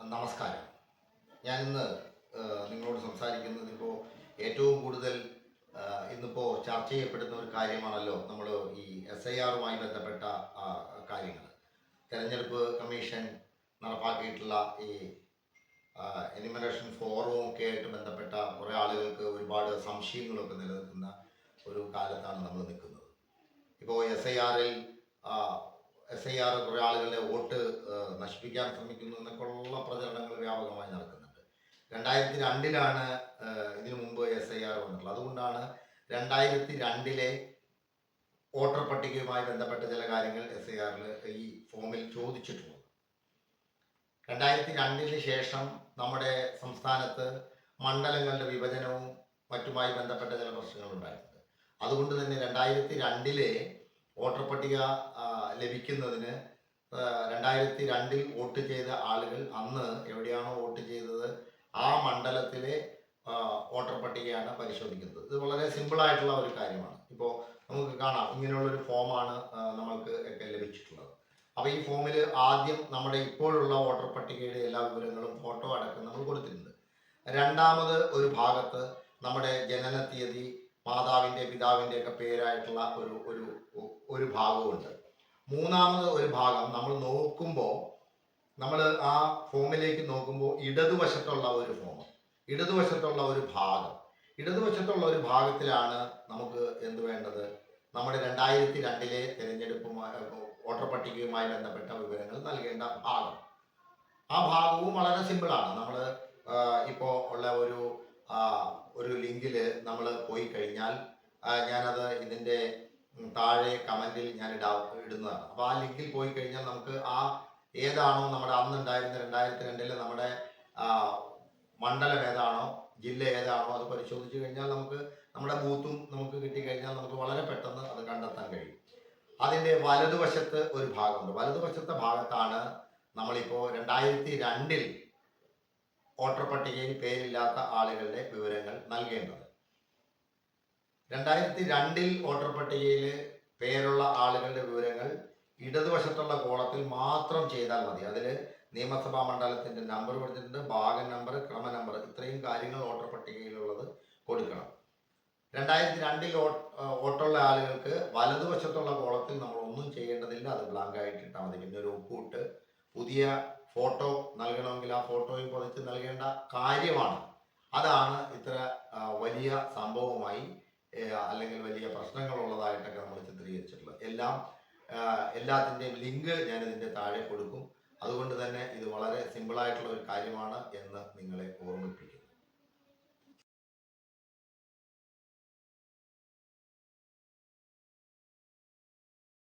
നമസ്കാരം. ഞാൻ ഇന്ന് നിങ്ങളോട് സംസാരിക്കുന്നത് ഇപ്പോൾ ഏറ്റവും കൂടുതൽ ഇന്നിപ്പോൾ ചർച്ച ചെയ്യപ്പെടുന്ന ഒരു കാര്യമാണല്ലോ നമ്മൾ ഈ എസ് ഐ ആറുമായി ബന്ധപ്പെട്ട കാര്യങ്ങൾ തെരഞ്ഞെടുപ്പ് കമ്മീഷൻ നടപ്പാക്കിയിട്ടുള്ള ഈ എനിമറേഷൻ ഫോറവും ഒക്കെ ആയിട്ട് ബന്ധപ്പെട്ട കുറേ ആളുകൾക്ക് ഒരുപാട് സംശയങ്ങളൊക്കെ നിലനിൽക്കുന്ന ഒരു കാലത്താണ് നമ്മൾ നിൽക്കുന്നത്. ഇപ്പോൾ എസ് ഐ ആറിൽ എസ് ഐ ആർ കുറേ ആളുകളുടെ വോട്ട് നശിപ്പിക്കാൻ ശ്രമിക്കുന്നു എന്നൊക്കെയുള്ള പ്രചരണങ്ങൾ വ്യാപകമായി നടക്കുന്നുണ്ട്. രണ്ടായിരത്തി രണ്ടിലാണ് ഇതിനു മുമ്പ് എസ് ഐ ആർ വന്നിട്ടുള്ളത്. അതുകൊണ്ടാണ് രണ്ടായിരത്തി രണ്ടിലെ വോട്ടർ പട്ടികയുമായി ബന്ധപ്പെട്ട ചില കാര്യങ്ങൾ എസ് ഐ ആറിൽ ഈ ഫോമിൽ ചോദിച്ചിട്ടുള്ളത്. രണ്ടായിരത്തി രണ്ടിന് ശേഷം നമ്മുടെ സംസ്ഥാനത്ത് മണ്ഡലങ്ങളുടെ വിഭജനവും മറ്റുമായി ബന്ധപ്പെട്ട ചില പ്രശ്നങ്ങൾ ഉണ്ടായിട്ടുണ്ട്. അതുകൊണ്ട് തന്നെ രണ്ടായിരത്തി രണ്ടിലെ വോട്ടർ പട്ടിക ലഭിക്കുന്നതിന് രണ്ടായിരത്തി രണ്ടിൽ വോട്ട് ചെയ്ത ആളുകൾ അന്ന് എവിടെയാണോ വോട്ട് ചെയ്തത്? ആ മണ്ഡലത്തിലെ വോട്ടർ പട്ടികയാണ് പരിശോധിക്കുന്നത്. ഇത് വളരെ സിമ്പിൾ ആയിട്ടുള്ള ഒരു കാര്യമാണ്. ഇപ്പോൾ നമുക്ക് കാണാം. ഇങ്ങനെയുള്ളൊരു ഫോമാണ് നമ്മൾക്ക് ഒക്കെ ലഭിച്ചിട്ടുള്ളത്. അപ്പോൾ ഈ ഫോമിൽ ആദ്യം നമ്മുടെ ഇപ്പോഴുള്ള വോട്ടർ പട്ടികയുടെ എല്ലാ വിവരങ്ങളും ഫോട്ടോ അടക്കം നമ്മൾ കൊടുത്തിട്ടുണ്ട്. രണ്ടാമത് ഒരു ഭാഗത്ത് നമ്മുടെ ജനന തീയതി മാതാവിന്റെ പിതാവിന്റെ ഒക്കെ പേരായിട്ടുള്ള ഒരു ഒരു ഒരു ഭാഗമുണ്ട്. മൂന്നാമത് ഒരു ഭാഗം നമ്മൾ നോക്കുമ്പോൾ നമ്മൾ ആ ഫോമിലേക്ക് നോക്കുമ്പോൾ ഇടതുവശത്തുള്ള ഒരു ഫോം ഇടതുവശത്തുള്ള ഒരു ഭാഗം. ഇടതുവശത്തുള്ള ഒരു ഭാഗത്തിലാണ് നമുക്ക് എന്ത് വേണ്ടത്? നമ്മുടെ രണ്ടായിരത്തി രണ്ടിലെ തിരഞ്ഞെടുപ്പുമായി വോട്ടർ പട്ടികയുമായി ബന്ധപ്പെട്ട വിവരങ്ങൾ നൽകേണ്ട ഭാഗം. ആ ഭാഗവും വളരെ സിമ്പിളാണ്. നമ്മൾ ഇപ്പോൾ ഉള്ള ഒരു ഒരു ലിങ്കിൽ നമ്മൾ പോയി കഴിഞ്ഞാൽ ഞാനത് ഇതിന്റെ താഴെ കമന്റിൽ ഞാൻ ഇടാ ഇടുന്നതാണ്. അപ്പോൾ ആ ലിങ്കിൽ പോയി കഴിഞ്ഞാൽ നമുക്ക് ആ ഏതാണോ നമ്മുടെ അന്ന് ഉണ്ടായിരുന്ന രണ്ടായിരത്തി രണ്ടിലെ നമ്മുടെ മണ്ഡലം ഏതാണോ ജില്ല ഏതാണോ അത് പരിശോധിച്ചു കഴിഞ്ഞാൽ നമുക്ക് നമ്മുടെ ബൂത്തും നമുക്ക് കിട്ടിക്കഴിഞ്ഞാൽ നമുക്ക് വളരെ പെട്ടെന്ന് അത് കണ്ടെത്താൻ കഴിയും. അതിന്റെ വലതുവശത്ത് ഒരു ഭാഗമുണ്ട്. വലതുവശത്തെ ഭാഗത്താണ് നമ്മളിപ്പോൾ രണ്ടായിരത്തി രണ്ടിൽ വോട്ടർ പട്ടികയിൽ പേരില്ലാത്ത ആളുകളുടെ വിവരങ്ങൾ നൽകേണ്ടത്. രണ്ടായിരത്തി രണ്ടിൽ വോട്ടർ പട്ടികയിൽ പേരുള്ള ആളുകളുടെ വിവരങ്ങൾ ഇടതുവശത്തുള്ള കോളത്തിൽ മാത്രം ചെയ്താൽ മതി. അതിൽ നിയമസഭാ മണ്ഡലത്തിന്റെ നമ്പർ കൊടുത്തിട്ടുണ്ട് ഭാഗം നമ്പർ ക്രമ നമ്പർ ഇത്രയും കാര്യങ്ങൾ വോട്ടർ പട്ടികയിലുള്ളത് കൊടുക്കണം. രണ്ടായിരത്തി രണ്ടിൽ വോട്ടുള്ള ആളുകൾക്ക് വലതുവശത്തുള്ള കോളത്തിൽ നമ്മൾ ഒന്നും ചെയ്യേണ്ടതില്ല. അത് ബ്ലാങ്ക് ആയിട്ട് ഇട്ടാൽ മതി. പിന്നെ ഒരു ഒപ്പുവിട്ട് പുതിയ ഫോട്ടോ നൽകണമെങ്കിൽ ആ ഫോട്ടോയും പതിച്ച് നൽകേണ്ട കാര്യമാണ്. അതാണ് ഇത്ര വലിയ സംഭവമായി അല്ലെങ്കിൽ വലിയ പ്രശ്നങ്ങളുള്ളതായിട്ടൊക്കെ നമ്മൾ ചിത്രീകരിച്ചിട്ടുള്ളത്. എല്ലാം എല്ലാത്തിന്റെയും ലിങ്ക് ഞാൻ ഇതിന്റെ താഴെ കൊടുക്കും. അതുകൊണ്ട് തന്നെ ഇത് വളരെ സിമ്പിളായിട്ടുള്ള ഒരു കാര്യമാണ് എന്ന് നിങ്ങളെ ഓർമ്മിപ്പിക്കുന്നു.